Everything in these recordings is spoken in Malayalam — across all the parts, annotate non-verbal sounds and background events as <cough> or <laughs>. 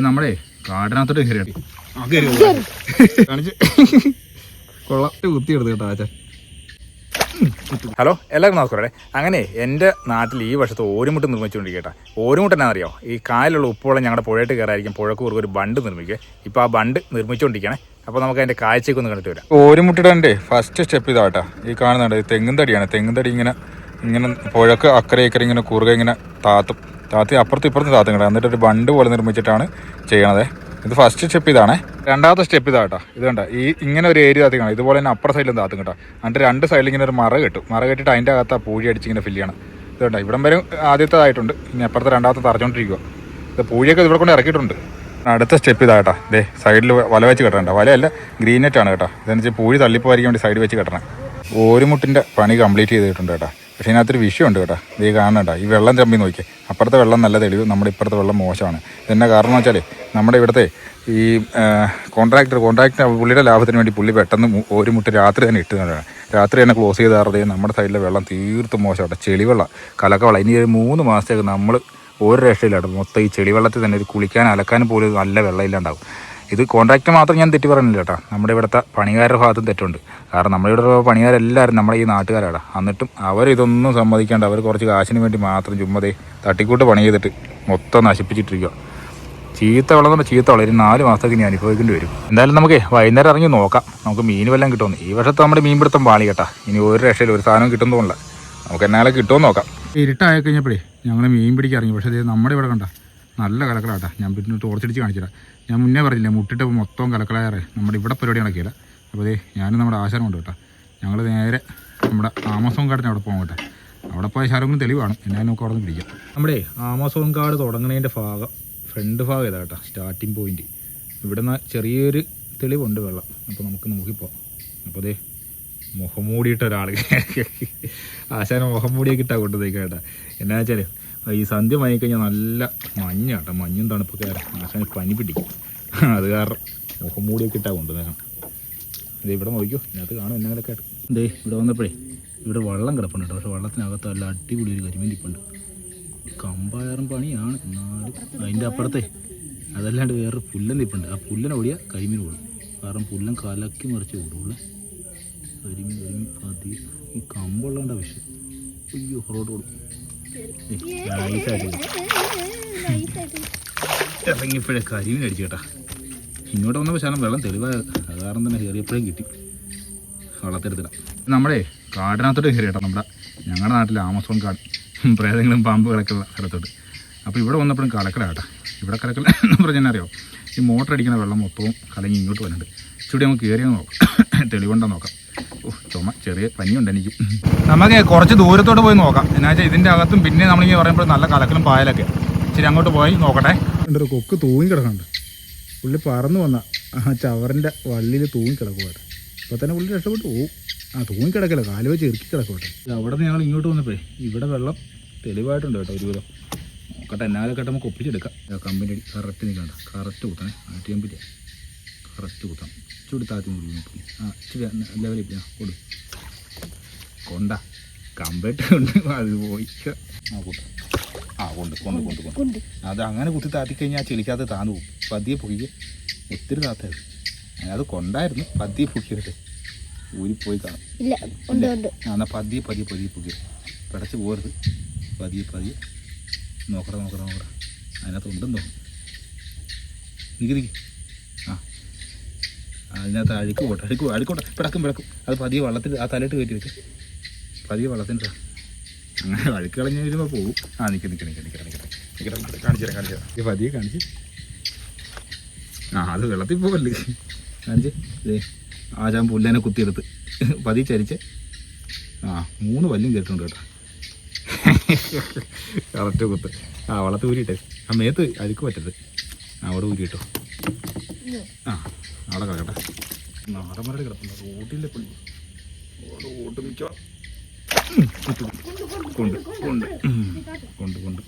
നമ്മളെ കാടിനകത്തോട്ട് കയറി കാണിച്ച്. കൊള്ളാം. കുത്തിയെടുത്ത് കേട്ടോ ആച്ചാ. ഹലോ എല്ലാവർക്കും നമസ്കാരം. അങ്ങനെ എന്റെ നാട്ടിൽ ഈ വർഷത്തെ ഓരുമുട്ട് നിർമ്മിച്ചുകൊണ്ടിരിക്കട്ടെ ഓരുമുട്ട് എന്നാണെന്നറിയോ ഈ കായലുള്ള ഉപ്പുവെള്ളം ഞങ്ങളുടെ പുഴയിട്ട് കയറായിരിക്കും പുഴക്ക് കുറുക്ക് ഒരു ബണ്ട് നിർമ്മിക്കുക. ഇപ്പോൾ ആ ബണ്ട് നിർമ്മിച്ചുകൊണ്ടിരിക്കണേ അപ്പോൾ നമുക്ക് അതിന്റെ കാഴ്ചയ്ക്ക് ഒന്ന് കണ്ടിട്ട് വരാം. ഓരുമുട്ടിടന്റെ ഫസ്റ്റ് സ്റ്റെപ്പ് ഇതാട്ടാ ഈ കാണുന്നുണ്ട്. തെങ്ങും തടിയാണ്. തെങ്ങും തടി ഇങ്ങനെ ഇങ്ങനെ പുഴക്ക് അക്കരെ ഇക്കരെ ഇങ്ങനെ കൂറുക ഇങ്ങനെ താത്തും. താത്തി അപ്പുറത്ത് ഇപ്പുറത്ത് താത്തും എന്നിട്ട് ഒരു ബണ്ട് പോലെ നിർമ്മിച്ചിട്ടാണ് ചെയ്യണത്. ഇത് ഫസ്റ്റ് സ്റ്റെപ്പ് ഇതാണ്. രണ്ടാമത്തെ സ്റ്റെപ്പ് ഇതാ കേട്ടോ. ഇത് കണ്ട? ഈ ഇങ്ങനെ ഒരു ഏരിയ താത്തി കാണാം ഇതുപോലെ തന്നെ അപ്പുറ സൈഡിലും താത്തും കേട്ടോ. എന്നിട്ട് രണ്ട് സൈഡിൽ ഇങ്ങനെ ഒരു മറ കെട്ടും. മറ കെട്ടിട്ട് അതിന്റെ അകത്ത് ആ പൂഴി അടിച്ച് ഇങ്ങനെ ഫില്ല് ചെയ്യണം. ഇത് കണ്ട? ഇവിടം വരെ ആദ്യത്തേതായിട്ടുണ്ട്. ഇനി അപ്പുറത്തെ രണ്ടാമത്തെ തറച്ചോണ്ടിരിക്കുക ഇത് പൂഴിയൊക്കെ ഇവിടെ കൊണ്ട് ഇറക്കിയിട്ടുണ്ട്. അടുത്ത സ്റ്റെപ്പ് ഇതാ കേട്ടോ. ദേ സൈഡിൽ വല വെച്ച് കെട്ടണ്ട വലയല്ല ഗ്രീൻ നെറ്റാണ് കേട്ടോ. ഇതെന്ന് വെച്ചാൽ പൂഴി തള്ളിപ്പോയിരിക്കാൻ വേണ്ടി സൈഡ് വെച്ച് കെട്ടണം. ഓരുമുട്ടിന്റെ പണി കംപ്ലീറ്റ് ചെയ്തിട്ടുണ്ട് കേട്ടോ. പക്ഷേ ഇതിനകത്തൊരു വിഷയമുണ്ട് കേട്ടോ. ഇത് കാണണ്ട ഈ വെള്ളം തമ്പി നോക്കിയേ. അപ്പുറത്തെ വെള്ളം നല്ല തെളിവ് നമ്മുടെ ഇപ്പുറത്തെ വെള്ളം മോശമാണ്. ഇതെന്നെ കാരണം വെച്ചാൽ നമ്മുടെ ഇവിടുത്തെ ഈ കോൺട്രാക്ടർ കോൺട്രാക്ടർ പുള്ളിയുടെ ലാഭത്തിന് വേണ്ടി പുള്ളി പെട്ടെന്ന് ഒരു മുട്ട രാത്രി തന്നെ ഇട്ടുന്നതാണ് രാത്രി തന്നെ ക്ലോസ് ചെയ്താറതേ നമ്മുടെ സൈഡിലെ വെള്ളം തീർത്തും മോശമാട്ടെ ചെളിവെള്ളം കലക്കവെള്ളം. ഇനി ഒരു മൂന്ന് മാസത്തേക്ക് നമ്മൾ ഒരു രക്ഷയില്ലാട്ടോ. മൊത്തം ഈ ചെളിവെള്ളത്തിൽ തന്നെ ഒരു കുളിക്കാൻ അലക്കാനും പോലും നല്ല വെള്ളം ഇല്ലാണ്ടാവും ഇത് കോൺട്രാക്ട് മാത്രം ഞാൻ തെറ്റി പറയുന്നില്ല കേട്ടോ. നമ്മുടെ ഇവിടുത്തെ പണിക്കാരുടെ ഭാഗത്തും തെറ്റുണ്ട്. കാരണം നമ്മുടെ ഇവിടെ പണിക്കാരെല്ലാവരും നമ്മുടെ ഈ നാട്ടുകാരാണ് എന്നിട്ടും അവരിതൊന്നും സമ്മതിക്കാണ്ട് അവർ കുറച്ച് കാശിന് വേണ്ടി മാത്രം ചുമ്മാതെ തട്ടിക്കൂട്ട് പണി ചെയ്തിട്ട് മൊത്തം നശിപ്പിച്ചിട്ടിരിക്കുക ചീത്ത വെള്ളം ചീത്ത വെള്ളം ഒരു നാല് മാസത്തേക്ക് ഇനി അനുഭവിക്കേണ്ടി വരും. എന്തായാലും നമുക്ക് വൈകുന്നേരം ഇറങ്ങി നോക്കാം. നമുക്ക് മീൻ വല്ലതും കിട്ടുമെന്ന്. ഈ വർഷത്തെ നമ്മുടെ മീൻ പിടുത്തം പാളി കേട്ടാ. ഇനി ഒരു രക്ഷയിൽ ഒരു സാധനം കിട്ടുന്നതുകൊണ്ട നമുക്ക് എന്നാലും കിട്ടുമെന്ന് നോക്കാം. ഇരുട്ടായി കഴിഞ്ഞപ്പോഴേ ഞങ്ങൾ മീൻ പിടിക്കാൻ ഇറങ്ങി. പക്ഷേ നമ്മുടെ ഇവിടെ കണ്ട നല്ല കലക്കലാട്ടാ. ഞാൻ പിന്നെ ടോർച്ചടിച്ച് കാണിച്ചില്ല ഞാൻ മുന്നേ പറഞ്ഞില്ല മുട്ടിട്ട് മൊത്തം കലക്കലായറേ നമ്മുടെ ഇവിടെ പരിപാടി നടക്കില്ല. അപ്പോൾ ദേ ഞാനും നമ്മുടെ ആശാരം കൊണ്ട് കേട്ടോ. ഞങ്ങൾ നേരെ നമ്മുടെ ആമസോൺ കാർഡിന് അവിടെ പോകാം കേട്ടോ. അവിടെ പോയ ശാലങ്ങളും തെളിവാണ്. എന്നാലും നമുക്ക് അവിടെ നിന്ന് പിടിക്കാം. നമ്മുടെ ആമസോൺ കാർഡ് തുടങ്ങുന്നതിന്റെ ഭാഗം ഫ്രണ്ട് ഭാഗം ഇതാ കേട്ടോ സ്റ്റാർട്ടിങ് പോയിന്റ് ഇവിടെ നിന്ന് ചെറിയൊരു തെളിവുണ്ട് വെള്ളം. അപ്പോൾ നമുക്ക് നോക്കിപ്പോവാം. അപ്പോൾ ദേ മുഖം മൂടിയിട്ട ഒരാൾ <laughs> ആശാന മുഖം മൂടിയൊക്കെ ഇട്ടാ കൊണ്ടുപോയി കേട്ടാ. എന്നാ വെച്ചാൽ ഈ സന്ധ്യ വാങ്ങിക്കഴിഞ്ഞാൽ നല്ല മഞ്ഞ കേട്ടോ. മഞ്ഞും തണുപ്പൊക്കെ ആശാന് പനി പിടിക്കും. <laughs> അത് കാരണം മുഖം മൂടിയൊക്കെ ഇട്ടാ കൊണ്ടുവന്നേക്കണം ഇത് ഇവിടെ നോക്കിയോ ഇതിനകത്ത് കാണും എന്നാലൊക്കെ ഇതേ ഇവിടെ വന്നപ്പോഴേ ഇവിടെ വെള്ളം കിടപ്പുണ്ട് കേട്ടോ. പക്ഷെ വെള്ളത്തിനകത്ത് നല്ല അടിപൊളി ഒരു കരിമീൻ ഇപ്പുണ്ട് കമ്പായറും പണിയാണ്. എന്നാലും അതിന്റെ അപ്പുറത്തെ അതല്ലാണ്ട് വേറൊരു പുല്ലൻ നിപ്പുണ്ട് ആ പുല്ലൻ ഓടിയാൽ കരിമീൻ ഓടും കാരണം പുല്ലൻ കലക്കി മറിച്ച് ഓടുള്ളൂ കരിമീൻ കരിമീൻ പതി. ഈ കമ്പുള്ളതുകൊണ്ട് വിഷയം. അയ്യോ പുറകോട്ട് ഓടും നൈസായിട്ട് ഇറങ്ങിയപ്പോഴേ കരിമീൻ അടിച്ചു കേട്ടാ. ഇങ്ങോട്ട് വന്നപ്പോൾ ശാലം വെള്ളം തെളിവായ. കാരണം തന്നെ കയറിയപ്പോഴേ കിട്ടി. വള്ളത്തെടുത്തിടാം നമ്മുടെ കാടിനകത്തോട്ട് കയറി കേട്ടോ നമ്മുടെ ഞങ്ങളുടെ നാട്ടിലെ ആമസോൺ കാട്. പ്രേതങ്ങളും പാമ്പ് കിടക്കുന്ന സ്ഥലത്തോട്ട്. അപ്പോൾ ഇവിടെ വന്നപ്പോഴും കലക്കലാട്ടോ ഇവിടെ കടക്കല എന്ന് പറഞ്ഞാൽ അറിയോ? ഈ മോട്ടർ അടിക്കുന്ന വെള്ളം മൊത്തവും കലങ്ങി ഇങ്ങോട്ട് വരുന്നുണ്ട് ചൂടി നമുക്ക് കയറി നോക്കാം. തെളിവുണ്ടോ നോക്കാം. ഓ ചുമ ചെറിയ പനിയുണ്ട് എനിക്ക്. നമുക്ക് കുറച്ച് ദൂരത്തോട്ട് പോയി നോക്കാം. എന്നാ വെച്ചാൽ ഇതിന്റെ അകത്തും പിന്നെ നമ്മളിങ്ങനെ പറയുമ്പോൾ നല്ല കലക്കലും പായലൊക്കെ ഇച്ചിരി അങ്ങോട്ട് പോയി നോക്കട്ടെ. ഒരു കൊക്ക് തൂങ്ങി കിടക്കുന്നുണ്ട് പുള്ളി പറന്നു വന്ന ആ ചവറിന്റെ വള്ളിയിൽ തൂങ്ങി കിടക്കുവാട്ടെ അപ്പോൾ തന്നെ പുള്ളി രക്ഷപ്പെട്ടു. പോവും ആ തൂങ്ങി കിടക്കല്ല കാൽ വെച്ച് ഇറുക്കി കിടക്കുവാട്ടെ അവിടെ നിന്ന് ഞങ്ങൾ ഇങ്ങോട്ട് വന്നപ്പോഴേ ഇവിടെ വെള്ളം തെളിവായിട്ടുണ്ട് കേട്ടോ ഒരുവിധം നോക്കട്ടെ എന്നാലൊക്കെ നമുക്ക് ഒപ്പിച്ചെടുക്കാം. കമ്പനി കറക്റ്റ് നിൽക്കണ്ട. കറക്റ്റ് കുത്തണേ. ആ ടി എം പിന്നെ കറക്റ്റ് കുത്തണം ചൂട് താത്തി മുടി ആ ഇച്ചിരി ലെവലിൽ ആ കൊടു. കൊണ്ട. കമ്പറ്റ് കൊണ്ട് അത് പോയി. ആ കൂട്ട. ആ കൊണ്ട് കൊണ്ട് കൊണ്ട് കൊണ്ട് അത് അങ്ങനെ കുത്തി താത്തി കഴിഞ്ഞാൽ ചെളിക്കകത്ത് താന്നു പോകും പതിയെ പൊക്കിക്ക് ഒത്തിരി താത്തായിരുന്നു അത്. കൊണ്ടായിരുന്നു പതിയെ പൊക്കിയെടുത്ത് ഊരി പോയി കാണും എന്നാൽ പതിയെ പതിയെ പതിയെ പൊക്കി പിടച്ച് പോരുത്. പതിയെ പതിയെ. നോക്കട നോക്കട നോക്കട. അതിനകത്ത് ഉണ്ടെന്ന് തോന്നും നിക്ക് ആ. അതിനകത്ത് അഴുക്ക് പോട്ടെ അഴുക്ക് അഴുക്കോട്ടെ പിടക്കും പിടക്കും. അത് പതിയെ വള്ളത്തിൽ ആ തലയിട്ട് കയറ്റി വെച്ച് പതിയെ വള്ളത്തിന്റെ അങ്ങനെ വഴുക്ക് കളഞ്ഞ് വരുമ്പോൾ പോകും ആ നിൽക്ക് നിൽക്ക് നിൽക്ക് നിൽക്കട്ടെ നിൽക്കട്ടെ നിൽക്കട്ടെ കാണിച്ചുതരാം കാണിച്ചുതരാം കാണിച്ചു തരാം ഇത് പതിയെ കാണിച്ച്. ആ അത് വെള്ളത്തിൽ പോകല്ലേ കാണിച്ച്. ഇതേ ആചാൻ പുല്ലേനെ കുത്തിയെടുത്ത്. പതി ചരിച്ച്. ആ മൂന്ന് പല്ലും കേട്ടുണ്ട് കേട്ടോ. കറക്റ്റ് കുത്ത്. ആ വളത്ത് ഊരിയിട്ടെ. ആ മേത്ത് അഴുക്ക് പറ്റരുത്. അവിടെ ഊരിയിട്ടോ ആ അവിടെ കിടക്കട്ടെ നാടന്മാരുടെ കിടപ്പുണ്ട്. റോട്ടിലെ പുള്ളി റോട്ട് മിക്കവാ കൊണ്ട് കൊണ്ട്. കൊണ്ട് കൊണ്ട്.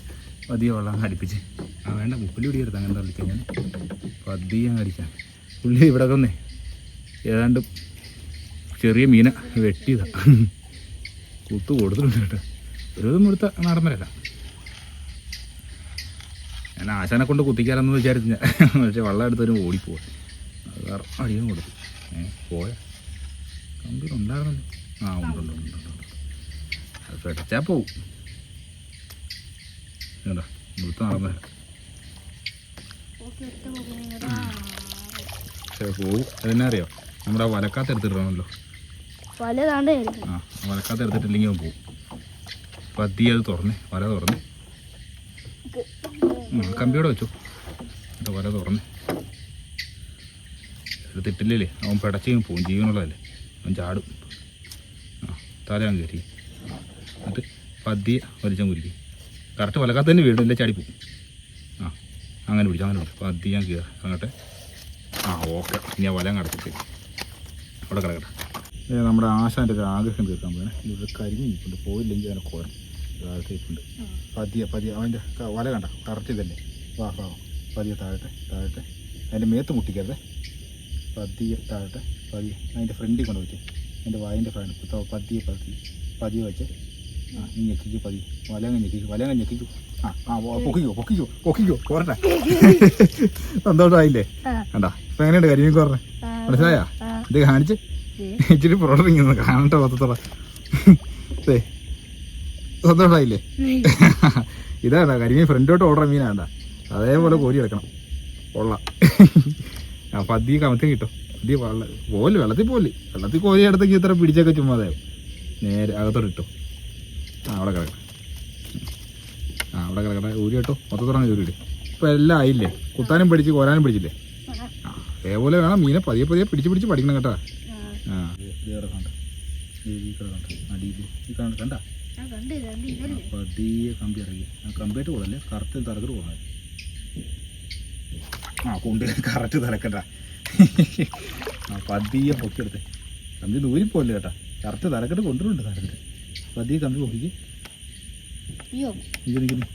പതിയെ വെള്ളം അടിപ്പിച്ച്. ആ വേണ്ട മുപ്പല്ലി പിടിയെടുത്ത് അങ്ങനെ തള്ളിക്കാൻ ഞാൻ. പതിയെ അടിക്കാം. പുള്ളി ഇവിടെ വന്നേ. ഏതാണ്ട് ചെറിയ മീന വെട്ടിയതാ. കുത്തു കൊടുത്തിട്ടുണ്ട് കേട്ടോ. ഒരു വിധം എടുത്ത നാടന്മാരല്ല ഞാൻ ആശാനെ കൊണ്ട് കുത്തിക്കാലെന്ന് വിചാരിച്ചു ഞാൻ പക്ഷേ വെള്ളം എടുത്തൊരു ഓടിപ്പോവാ. അത് വേറെ അടിയും കൊടുത്തു. ഏ പോയ. കമ്പ്യൂട്ടർ ഉണ്ടായിരുന്നല്ലോ. ആ ഉണ്ട് ഉണ്ട് ഉണ്ട് ഉണ്ട്, ഉണ്ട്. അത് പെടച്ചാ പോവും കേട്ടോ മുഴുത്ത നടന്ന് പോവും അതെന്നെ അറിയോ നമ്മുടെ വലക്കാത്ത എടുത്തിടണമല്ലോ ആ വലക്കാത്ത എടുത്തിട്ടില്ലെങ്കിൽ അവൻ പോവും പതി അത് തുറന്ന് വല തുറന്ന് കമ്പിയോടെ വെച്ചു എന്നിട്ട് വല തുറന്ന് എടുത്തിട്ടില്ലേ അവൻ പിടച്ചു പോവും ജീവനുള്ളതല്ലേ അവൻ ചാടും ആ തലയാൻ കയറി എന്നിട്ട് പതിയെ വലിച്ചാൽ കുരിക്കും. കറക്റ്റ് വലക്കാത്ത തന്നെ വീടും ഇല്ല? ചാടി പോവും ആ അങ്ങനെ പിടിച്ചു അങ്ങനെ പിടിച്ചു. ഞാൻ കയറി. അങ്ങോട്ടെ. ആ ഓക്കെ. ഇനി ആ വലം കടച്ചിട്ട് അവിടെ കിടക്കട്ടെ. നമ്മുടെ ആശാന്റെ ഒരു ആഗ്രഹം തീർക്കാൻ പോകണേ ഇവിടെ കരിഞ്ഞ് നിൽപ്പുണ്ട്. പോയില്ലെങ്കിൽ അതിനെ കോരം താഴത്തേക്കുണ്ട് പതിയെ പതിയെ. അവന്റെ വല കണ്ട. കറക്റ്റ് ഇതല്ലേ. വാ വാ. പതിയെ താഴട്ടെ താഴട്ടെ. അതിന്റെ മേത്ത് മുട്ടിക്കരുതേ. പതിയെ താഴട്ടെ പതിയെ. അതിന്റെ ഫ്രണ്ടിൽ കൊണ്ട് വെച്ച് അതിന്റെ വായിന്റെ ഫ്രണ്ട്. പതിയെ പതിയെ പതിയെ വെച്ച് ആ നീ ഞെക്കിക്കോ പതിയെ വല അങ്ങ് ഞെക്കിക്കോ വല അങ്ങ് ഞെക്കിക്കോ. ആ ആ പൊക്കിക്കോ പൊക്കിക്കോ പൊക്കിക്കോ പോരട്ടെ. <laughs> സന്തോഷമായില്ലേ. കണ്ടാ? ഇപ്പം എങ്ങനെയുണ്ട് കരിമീൻ കോറേ മനസ്സിലായാ. ഇത് കാണിച്ച് ഇച്ചിരി പുറത്തിറങ്ങി കാണട്ടെ പത്തത്തോടെ സന്തോഷമായില്ലേ? <laughs> ഇതാണ്ടാ കരിമീൻ ഫ്രണ്ടോട്ട് ഓർഡർ മീനാണ്ട അതേപോലെ കോരി എടുക്കണം. കൊള്ളാം. <laughs> പതി കമത്തി കിട്ടും. പതി വെള്ള പോലെ വെള്ളത്തിൽ പോലെ. വെള്ളത്തിൽ കോരി എടുത്തേക്ക് ഇത്ര പിടിച്ചൊക്കെ ചുമ്മാതാവും. നേരെ അകത്തോട്ട് ഇട്ടു. ആ അവിടെ കിടക്കട്ടെ ആ അവിടെ കിടക്കട്ടെ. ഊരി കേട്ടോ. മൊത്തത്തോടെ ഊരി ഇടും ഇപ്പം എല്ലാം ആയില്ലേ? കുത്താനും പിടിച്ച് കോരാനും പിടിച്ചില്ലേ? ആ അതേപോലെ വേണം മീനെ പതിയെ പതിയെ പിടിച്ച് പിടിച്ച് പഠിക്കണം കേട്ടോ. ആ. കണ്ട പതിയെ കമ്പി ഇറങ്ങി. ആ കമ്പിയായിട്ട് കൊള്ളല്ലേ? കറക്റ്റ് തലക്കട്ട് പോകണം ആ കൊണ്ട് കറക്റ്റ് തലക്കട്ട ആ പതിയെ പൊക്കിയെടുത്തേ. കമ്പി നൂരിപ്പോലെ കേട്ടാ? കറക്റ്റ് തലക്കെട്ട് കൊണ്ടുവരുന്നുണ്ട് തലക്കെട്ട് പതിയെ കമ്പി പൊക്കിക്ക് ഇങ്ങനെ ഇങ്ങനെ.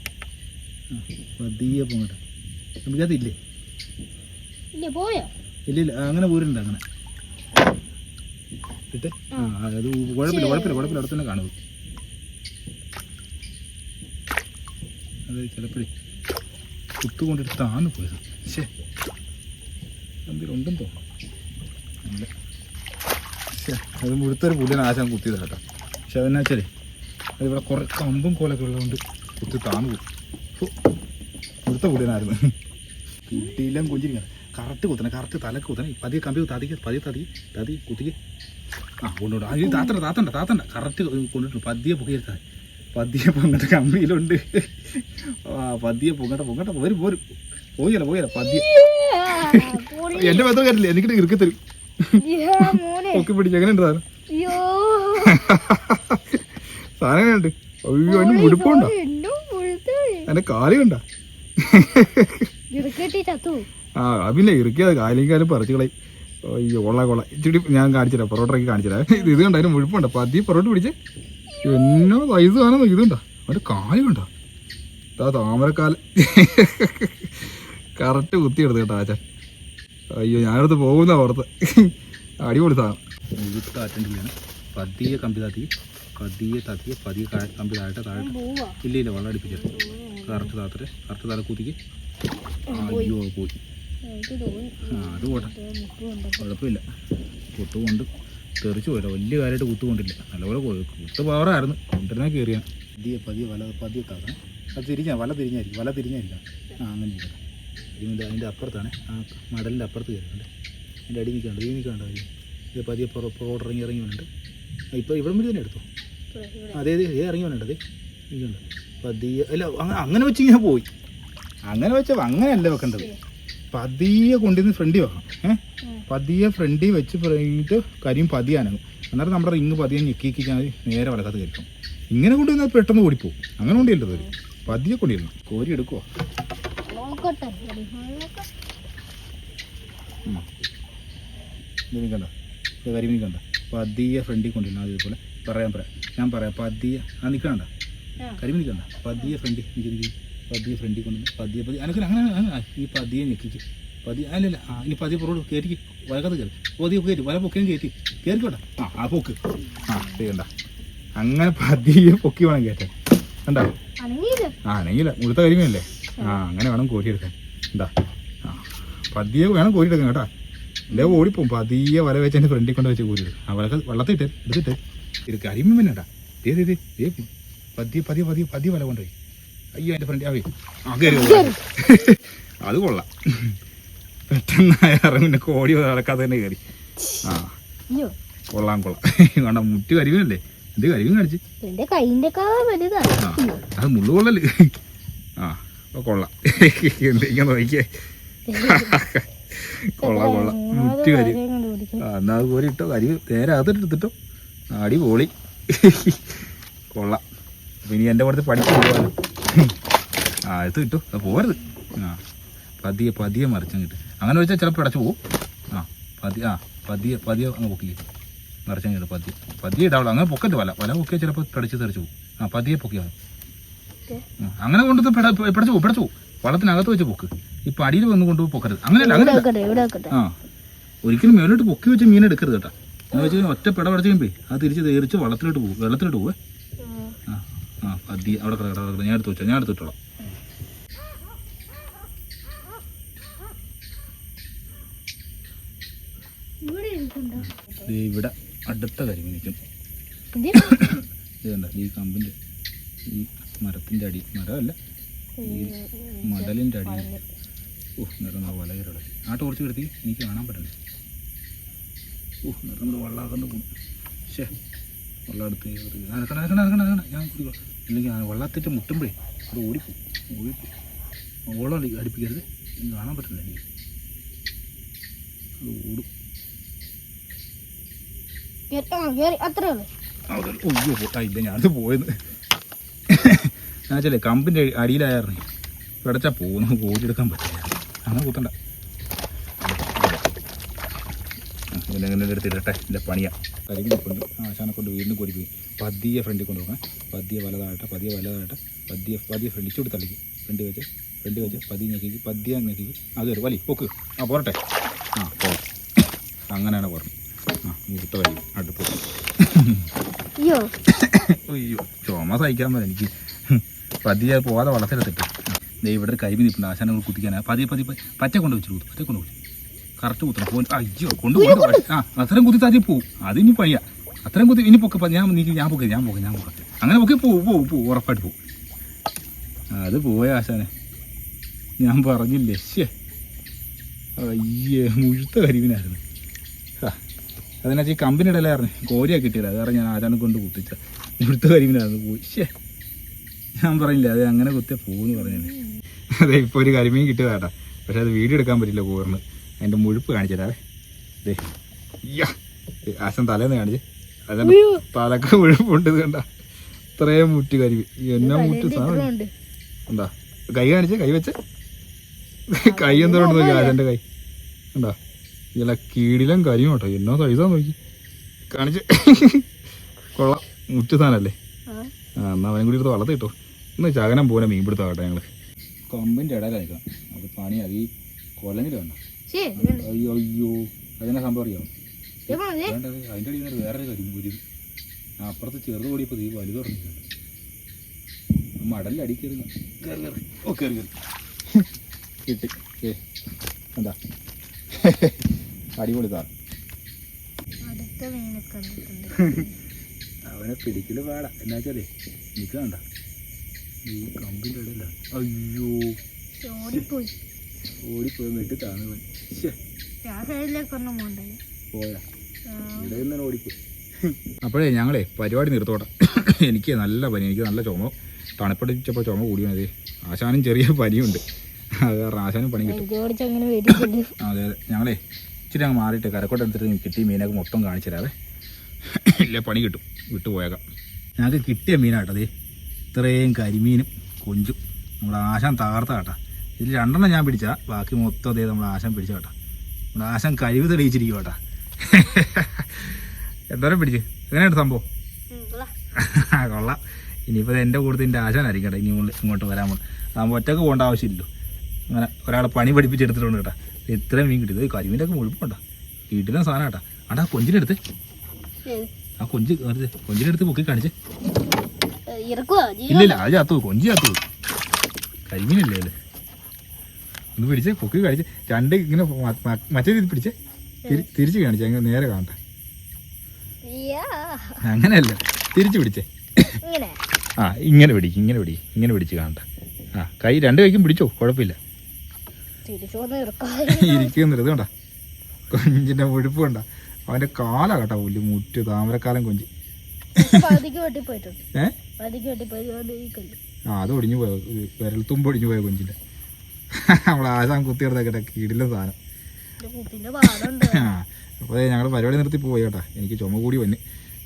ആ പതിയെ പോകട്ടെ കമ്പിക്കകത്ത് ഇല്ലേ ഇല്ല ഇല്ല ഇല്ല അങ്ങനെ പോരുന്നുണ്ട് അങ്ങനെ. ഇട്ട്? ആ അത് കുഴപ്പമില്ല കുഴപ്പമില്ല കുഴപ്പമില്ല അവിടെ തന്നെ കാണുന്നത് അത് ചിലപ്പോഴേ കുത്തു കൊണ്ടിട്ട് താന്നു പോയത്. ശേ എന്തെങ്കിലും ഉണ്ടെന്ന് തോന്നുന്നു ശ്ശേ, അത് മുഴുത്തൊരു പുള്ളിയാണ് ആശാൻ കുത്തിയത് കേട്ടോ. പക്ഷെ അതെന്നാ വെച്ചാലേ അതിവിടെ ഇവിടെ കുറേ കമ്പും കോലൊക്കെ ഉള്ളതുകൊണ്ട് കുത്തി താന്നു പോകും ഹോ, മുഴുത്ത പുള്ളിയനായിരുന്നു കിട്ടിയില്ല കൊഞ്ചിരിക്കണം. കറക്റ്റ് കുത്തണം കറക്റ്റ് തലക്ക് കുത്തണം. പതിയെ കമ്പി തതിക്ക് പതിയെ തതി തതി കുത്തിക്ക്. ആ കൊണ്ടുവിടും. അതിന് താത്തണ്ട താത്തണ്ട താത്തണ്ട. കറക്റ്റ് കൊണ്ടിട്ടു പതിയെ പുകയെടുത്താ പതിയെ പൊങ്ങട്ട കമ്പിയിലുണ്ട്. ആ പതിയെ പൊങ്ങട്ട പൊങ്ങട്ട. പോരും പോരും പോയല്ല പോയല്ല പതിയെ. എന്റെ ബന്ധം കേട്ടില്ലേ എനിക്കിട്ട് ഇറുക്കി തരും ഒക്കെ പിടിച്ചു. എങ്ങനെ ഉണ്ട് സാധനം അയ്യോ അയ്യോ അതിന് പുഴുത്ത് എന്റെ കാൽ കണ്ട? ആ അത് പിന്നെ ഇറുക്കിയത്. കാലിക്കാലും പറിച്ചു കളയും. അയ്യോ കൊള്ള കൊള്ള. ഇച്ചിരി ഞാൻ കാണിച്ചുതരാം പൊറോട്ടയ്ക്ക് കാണിച്ചുതരാം. ഇത് ഇത് കണ്ട? അതിന് മുഴുപ്പുണ്ട്? അപ്പൊ അതീ പൊറോട്ട പിടിച്ച്. എന്നോ സൈസ് കാണുന്നു ഇതുണ്ടാ അവന്റെ കാലി കണ്ടോ? അതാ താമരക്കാൽ. കറക്റ്റ് കുത്തിയെടുത്ത് കേട്ടോ ആച്ചാൻ അയ്യോ ഞാനടുത്ത് പോകുന്ന പുറത്ത്. അടിപൊളി സാധനം. പതിയെ കമ്പി താത്തി പതിയെ തതിയെ പതിയെ കമ്പി താഴെ താഴെ ഇല്ല ഇല്ല വെള്ളം അടുപ്പിച്ചത് കറക്റ്റ് താത്തരെ കറക്റ്റ് തല കുത്തിക്ക്. അയ്യോ പോയി. ആ അത് പോട്ടെ. കുഴപ്പമില്ല. കുത്തുകൊണ്ട് തെറിച്ച് പോയില്ല വലിയ കാര്യമായിട്ട് കുത്തുകൊണ്ടില്ല. നല്ലപോലെ കുത്ത് പവറായിരുന്നു കൊണ്ടിരുന്നാൽ കയറിയാണ്. പതിയെ പതിയെ വല പതിയെ താത്തണം അത് തിരിഞ്ഞാ വല തിരിഞ്ഞായിരിക്കും. വല തിരിഞ്ഞായിരിക്കാം. ആ അങ്ങനെ ഇരിക്കണം. ഇതിന്റെ അതിന്റെ അപ്പുറത്താണ്. ആ മടലിന്റെ അപ്പുറത്ത് കയറുന്നുണ്ട് അതിന്റെ അടി നിൽക്കാണ്ട് ഈ നിൽക്കാണ്ട് ഇത് പതിയെ പുറ പുറകോട്ട് ഇറങ്ങി ഇറങ്ങി വേണ്ട ഇപ്പോൾ ഇവിടെ മുന്നിൽ തന്നെ എടുത്തു? അതെ ഏ ഇറങ്ങി വേണ്ട അതെ പതിയെ അല്ല അങ്ങ- അങ്ങനെ വെച്ച് ഇങ്ങനെ പോയി. അങ്ങനെ വെച്ചാൽ അങ്ങനെയല്ല വെക്കേണ്ടത്. പതിയെ കൊണ്ടുവന്ന് ഫ്രണ്ടി വെക്കണം ഏഹ് പതിയെ ഫ്രണ്ടി വെച്ച് കഴിഞ്ഞിട്ട് കരിയും പതിയാനങ്ങും അന്നേരം നമ്മുടെ റിങ് പതിയെ ഞെക്കി ഞാൻ നേരെ വലക്കത്ത് കയറ്റും. ഇങ്ങനെ കൊണ്ടുവന്നാൽ പെട്ടെന്ന് ഓടിപ്പോവും. അങ്ങനെ അവർ പതിയെ കൊണ്ടിരുന്നു കോരി എടുക്കുവോ. ഇത് ഇത് കരിമീൻ കണ്ട? പതിയെ ഫ്രണ്ടിൽ കൊണ്ടിരുന്നു അതേപോലെ പറയാൻ പറയാം. ഞാൻ പറയാം. പതിയെ ആ നിൽക്കണ്ട കരിമി നിൽക്കണ്ട പതിയെ ഫ്രണ്ടി നിൽക്കി നിൽക്കി പതിയെ ഫ്രണ്ടി കൊണ്ട് പതിയെ പതിയെ. അങ്ങനെ അങ്ങനെ ഈ പതിയെ ഞെക്കിക്ക്. പതി അല്ലല്ല ആ ഇനി പതിയെ പുറത്ത് കയറ്റിക്ക് വലക്കത്ത് കയറി പതിയെ കയറ്റി വല പൊക്കിയും കയറ്റി കയറിക്കോട്ടെ ആ ആ പൊക്ക്. ആ ചെയ്യണ്ട അങ്ങനെ പതിയെ പൊക്കി വേണം കയറ്റാൻ കണ്ടോ? ആ അനങ്ങിയില്ല. മുഴുത്ത കരിമീനല്ലേ? ആ അങ്ങനെ വേണം കോരിയെടുക്കാൻ. എന്താ ആ പതിയെ വേണം കോരിയെടുക്കാൻ കേട്ടോ. ഇല്ലേ ഓടിപ്പോവും. പതിയെ വല വെച്ച് എന്റെ ഫ്രണ്ടിൽ കൊണ്ട് വെച്ച് കോരിയെടുക്കും. ആ വലക്ക് വെള്ളത്തിട്ട് എടുത്തിട്ട്. പിന്നെ കേട്ടാ ദേ ദേ ദേ പോ. പതിയെ പതിയെ പതിയെ പതിയെ വല കൊണ്ടുപോയി. അയ്യോ എന്റെ ഫ്രണ്ട് അവേ ആ കയറി അത് കൊള്ളാം. പെട്ടെന്ന് ഇറങ്ങി കോടി നടക്കാതെ തന്നെ കയറി ആ കൊള്ളാം കൊള്ളാം. കണ്ട മുട്ടി കരിമീനല്ലേ? എന്ത് കരിമീൻ കാണിച്ച്? അത് മുള്ളു കൊള്ളൽ. ആ അപ്പൊ കൊള്ളാം. എന്തെങ്കിലും നോക്കിയേ. കൊള്ളാം കൊള്ളാം. മുറ്റ് കരി ആ എന്നാ അത് പോലെ ഇട്ടോ കരി നേരെ അകത്തെടുത്തിട്ടോ അടിപൊളി. കൊള്ളാം. അപ്പൊ ഇനി എന്റെ പുറത്ത് പഠിച്ചു പോകാനും ആ ഇത് കിട്ടും അത് പോരുത് ആ പതിയെ പതിയെ മറിച്ചും കിട്ടും അങ്ങനെ വെച്ചാൽ ചിലപ്പോൾ അടച്ചു പോകും ആ പതി ആ പതിയെ പതിയെ അങ്ങ് പൊക്കി മറിച്ചും കിട്ടും പതിയെ. പതിയെ ഇടാവുള്ളൂ. അങ്ങനെ പൊക്കത്ത് വല വല പൊക്കിയാൽ ചിലപ്പോൾ പിടച്ച് തെറിച്ചു പോകും ആ പതിയെ പൊക്കിയാൽ അങ്ങനെ കൊണ്ടുവന്ന് അങ്ങനെ കൊണ്ടു പിടച്ചു പോകും പിടച്ചു പോകും വള്ളത്തിനകത്ത് വെച്ച് പൊക്ക്. ഇപ്പം അടിയിൽ വന്ന് കൊണ്ടുപോയി പൊക്കരുത്. അങ്ങനെയല്ല അങ്ങനെ ആ. ഒരിക്കലും മേലോട്ട് പൊക്കി വെച്ച് മീൻ എടുക്കരുത് കേട്ടോ. എന്ന് വെച്ച് കഴിഞ്ഞാൽ ഒറ്റ പിട പടച്ച് കഴിയുമ്പേ അത് തിരിച്ച് തേറിച്ച് വെള്ളത്തിലോട്ട് പോകും വെള്ളത്തിലോട്ട് പോവേ? ആ ആ പതി അവിടെ കിടക്കട കിട കിട ഞാൻ എടുത്ത് വെച്ചോ ഞാൻ എടുത്തിട്ടോളാം ഇവിടെ അടുത്ത കരിമീൻ നിൽക്കും <coughs> ഇത് ഇതുണ്ട ഈ കമ്പിന്റെ ഈ മരത്തിന്റെ അടി മരമല്ല ഈ മടലിന്റെ അടി ഓ നിറന്ന വലകരട ആ ടോർച്ച് കിടത്തി എനിക്ക് കാണാൻ പറ്റണ്ടേ ഓ നിറന്നത് വള്ളാകണ്ട് പോകും ശേ വെള്ളം എടുത്ത് നടക്കണം നടക്കണം നടക്കണം അനക്കണ ഞാൻ കുടിക്കോ. അല്ലെങ്കിൽ ആ വെള്ളത്തിട്ട് മുട്ടുമ്പോഴേ അത് ഓടിപ്പോവും. ഓടിപ്പോവും. ഓളം അടി അടുപ്പിക്കരുത്. എനിക്ക് കാണാൻ പറ്റില്ല എനിക്ക്. അത് ഓടും. ഒയ്യോ പോട്ടാ ഇല്ല ഞാനത് പോയത്. ഞാൻ വെച്ചാലേ കമ്പിന്റെ അടിയിലായിരുന്നു പിടച്ചാൽ പോകുന്നു ഓടിയെടുക്കാൻ പറ്റില്ല. അങ്ങനെ കുത്തണ്ട. ഇങ്ങനെ ഇങ്ങനെ എടുത്തിടട്ടെ എന്റെ പണിയാണ് കരിമീൻ കൊണ്ട് ആശാനെ കൊണ്ട് വീണ്ടും കൂടി പോയി പതിയെ ഫ്രണ്ടിൽ കൊണ്ട് പോകണം. പതിയെ വലതാകട്ടെ പതിയെ വലതാകട്ടെ പതിയെ പതിയെ ഫ്രണ്ട് ഇച്ചോട്ട് തള്ളിക്ക്. ഫ്രണ്ട് വെച്ച് ഫ്രണ്ട് വെച്ച് പതിയെ ഞെക്കിക്ക് പതിയെ ഞെക്കിക്ക്. അത് വരും വലി പൊക്ക്. ആ പോരട്ടെ. ആ പോ. അങ്ങനെയാണ് പോരണം ആ മുഴുത്ത വലി അടുപ്പ്. അയ്യോ. അയ്യോ ചുമ സഹിക്കാൻ പറ്റില്ല എനിക്ക്. പതിയെ പോവാതെ വളർത്തിലെത്തിട്ട് ദേ ഇവിടെ ഒരു കരിമീൻ നിൽപ്പുണ്ട്. ആശാനെ കൊണ്ട് കുത്തിക്കാനാണ് പതിയെ പതിയെ പതിയെ പറ്റ കൊണ്ട് വെച്ചു കുത്തു പറ്റ കൊണ്ട് വെച്ചു കറക്റ്റ് കുത്തണം. പോയി അയ്യോ കൊണ്ട് കൊണ്ട് ആ അത്രയും കുത്തി താറ്റി പോവും. അത് ഇനി പയ്യ. അത്രയും കുത്തി ഇനി പൊക്കെ ഞാൻ നീക്കി ഞാൻ പൊക്കെ ഞാൻ പൊക്കെ ഞാൻ പൊക്കെ. അങ്ങനെ പൊക്കെ പോവും പോവും പോവും ഉറപ്പായിട്ട് പോവും. അത് പോയ ആശാനെ. ഞാൻ പറഞ്ഞില്ലേ ശേ അയ്യേ മുഴുത്ത കരിവിനായിരുന്നു അതിനകത്ത് അതിനാ ഈ കമ്പനിയുടെ കോരിയാ കിട്ടിയില്ല അത് കാരണം ഞാൻ ആരാണ് കൊണ്ട് കുത്തിച്ച. മുഴുത്ത കരിമീനായിരുന്നു. പോയി ശേ ഞാൻ പറഞ്ഞില്ല അത് അങ്ങനെ കുത്തിയ പോകുന്നു പറഞ്ഞു അതെ ഇപ്പോൾ ഒരു കരിമീൻ കിട്ടിയതാട്ടാ പക്ഷെ അത് വീഡിയോ എടുക്കാൻ പറ്റില്ല കൂറിന് അതിന്റെ മുഴുപ്പ് കാണിച്ചതരാവേ ദേ. യാ. ആശം തലേന്ന് കാണിച്ച്. അതിന്റെ. തലക്ക് മുഴുപ്പുണ്ട് ഇത് കണ്ട. ഇത്രയും മുറ്റ് കരുവി. എന്നാ മുറ്റ് സാധനം? ഉണ്ട് എന്താ കൈ കാണിച്ച് കൈ വെച്ച്. കൈ എന്തോ ഉണ്ട് നോക്കി ആശാന്റെ കൈ. എന്താ ഇല്ല കീടിലും കരിയും കേട്ടോ. എന്നോ സൈസാ നോക്കി. കാണിച്ച്. കൊള്ളാം. മുറ്റ് സാധനല്ലേ? ആ. ആ എന്നാ അവനും കൂടി എടുത്ത് വളർത്തി കിട്ടോ. ഒന്ന് ചകനം പോലെ മീൻ പിടുത്താവട്ടെ ഞങ്ങൾ. കൊമ്പിന്റെ ഇടയിലാണ് നിൽക്കാം അത് പണി അത് ഈ കൊലങ്ങിൽ വേണ്ട അയ്യോ അയ്യോ അതിനെ സംഭവം അറിയാം. വേണ്ടത് അതിന്റെ അടിയിൽ നിന്ന് വേറെ കരിയും ഒരു അപ്പുറത്ത് ചെറുത് ഓടിയപ്പോൾ ഈ വലുത് തുടങ്ങിയിട്ടുണ്ട് മടലിൽ അടി കയറി കയറി കയറി. ഓ കയറി കയറി. കിട്ടി ഏ എന്താ അടിപൊളി അവനെ പിടിക്കൽ പാടാ. എന്നാ വെച്ചാലേ നീ കണ്ട. ഈ കമ്പിന്റെ ഇടയിലാണ് അയ്യോ. ഓടിപ്പോയി. ഓടിപ്പോയി വെട്ടി പോയാ നിന്ന് ഓടിപ്പോയി അപ്പോഴേ ഞങ്ങളെ പരിപാടി നിർത്തോട്ടെ. എനിക്ക് നല്ല പനി എനിക്ക് നല്ല ചുമ. തണുപ്പടിച്ചപ്പോൾ ചുമ കൂടി മതി ആശാനും ചെറിയ പനിയുണ്ട്. അത് കാരണം ആശാനും പണി കിട്ടും. എനിക്ക് അങ്ങനെ വരിച്ചിട്ടുണ്ട് അതെ അതെ. ഞങ്ങളെ ഇച്ചിരി അങ്ങ് മാറിയിട്ട് കരക്കോട്ട് എടുത്തിട്ട് കിട്ടിയ മീനൊക്കെ മൊത്തം കാണിച്ചു തരാവേ. ഇല്ല പണി കിട്ടും. വിട്ടുപോയേക്കാം ഞങ്ങൾക്ക് കിട്ടിയ മീനാട്ടതേ ഇത്രയും കരിമീനും കൊഞ്ചും. നമ്മുടെ ആശാൻ തകർത്ത കേട്ടാ ഇതിൽ രണ്ടെണ്ണം ഞാൻ പിടിച്ചാ. ബാക്കി മൊത്തം അതേ നമ്മൾ ആശം പിടിച്ച കേട്ടാ. നമ്മുടെ ആശം കഴിവ് തെളിയിച്ചിരിക്കും കേട്ടാ. എന്തോരം പിടിച്ച്? എങ്ങനെയാണ് സംഭവം? കൊള്ളാം. ഇനിയിപ്പോൾ എന്റെ കൂടുതൽ എന്റെ ആശാനായിരിക്കും കേട്ടോ. ഇനി ഇങ്ങോട്ട് ഇങ്ങോട്ട് വരാൻ പോകും ആകുമ്പോൾ ഒറ്റയ്ക്ക് പോകേണ്ട ആവശ്യമില്ലല്ലോ. അങ്ങനെ ഒരാളെ പണി പഠിപ്പിച്ചെടുത്തിട്ടുണ്ട് കേട്ടോ. ഇത്രയും മീൻ കിട്ടിയത്. കരിമീന്റെ ഒക്കെ മുഴുപ്പുണ്ടോ വീട്ടിലെ സാധനം കേട്ടോ. ആ കൊഞ്ചിനെടുത്ത് ആ കൊഞ്ച് കൊഞ്ചിനെടുത്ത് പൊക്കി കാണിച്ച്. ഇല്ല ഇല്ല അത് ചാത്തു കൊഞ്ചി ചത്തു കരിമീനല്ലേ അത് ഒന്ന് പിടിച്ച് പൊക്കി കാണിച്ച് രണ്ട് ഇങ്ങനെ മറ്റേ രീതി പിടിച്ച് തിരിച്ചു കാണിച്ചേ. അങ്ങനെ നേരെ കാണട്ടെ. അങ്ങനെയല്ല. തിരിച്ചു പിടിച്ചേ. ആ ഇങ്ങനെ പിടിക്കും ഇങ്ങനെ പിടിക്കും ഇങ്ങനെ പിടിച്ച് കാണട്ടെ. ആ കൈ രണ്ട് കൈക്കും പിടിച്ചോ? കുഴപ്പമില്ല. ഇരിക്കുന്നത് കണ്ട? കൊഞ്ചിന്റെ മുഴുപ്പ് കണ്ട? അവന്റെ കാല കേട്ടോ പുല്ല്. മുറ്റ് താമരക്കാലം കൊഞ്ച്. ഏഹ് ആ അത് ഒടിഞ്ഞു പോയ വിരൽത്തുമ്പ് ഒടിഞ്ഞു പോയ കൊഞ്ചിന്റെ. നമ്മളെ ആശാൻ കുത്തി കേട്ടെ കീടില്ല സാധനം. അപ്പോൾ ഞങ്ങൾ പരിപാടി നിർത്തി പോയി കേട്ടാ. എനിക്ക് ചുമ കൂടി വന്ന്.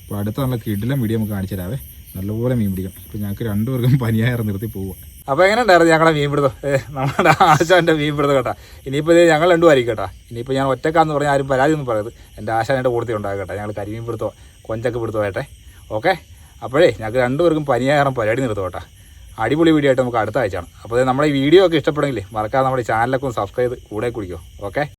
അപ്പോൾ അടുത്ത നല്ല കിടിലം വീഡിയോ നമുക്ക് കാണിച്ചു തരാവേ. നല്ലപോലെ മീൻ പിടിക്കണം ഇപ്പം ഞങ്ങൾക്ക് രണ്ടുപേർക്കും പനിയാറ് നിർത്തി പോവുക. അപ്പോൾ എങ്ങനെ ഉണ്ടായിരുന്നു ഞങ്ങളെ മീൻ പിടുത്തം? നമ്മുടെ ആശാന്റെ മീൻ പിടുത്തം കേട്ടാ. ഇനിയിപ്പോൾ ഇത് ഞങ്ങൾ രണ്ടും ആയിരിക്കും കേട്ടാ. ഇനിയിപ്പോൾ ഞാൻ ഒറ്റക്കാന്ന് പറഞ്ഞാൽ ആരും പരാതി ഒന്നും പറയരുത്. എന്റെ ആശാന്റെ കൂടത്തിൽ ഉണ്ടാകും കേട്ടോ. ഞങ്ങൾ കരിമീൻ പിടുത്തോ കൊഞ്ചൊക്കെ പിടുത്തോ ആയിട്ടെ ഓക്കെ? അപ്പോഴേ ഞങ്ങൾക്ക് രണ്ടുപേർക്കും പനിയാറും പരിപാടി നിർത്തും കേട്ടോ. അടിപൊളി വീഡിയോ ആയിട്ട് നമുക്ക് അടുത്ത ആഴ്ചയാണ് അപ്പോൾ നമ്മുടെ ഈ വീഡിയോ ഒക്കെ ഇഷ്ടപ്പെടുമെങ്കിൽ മറക്കാതെ നമ്മുടെ ചാനലൊക്കെ ഒന്ന് സബ്സ്ക്രൈബ് കൂടെ കുടിക്കോ. ഓക്കെ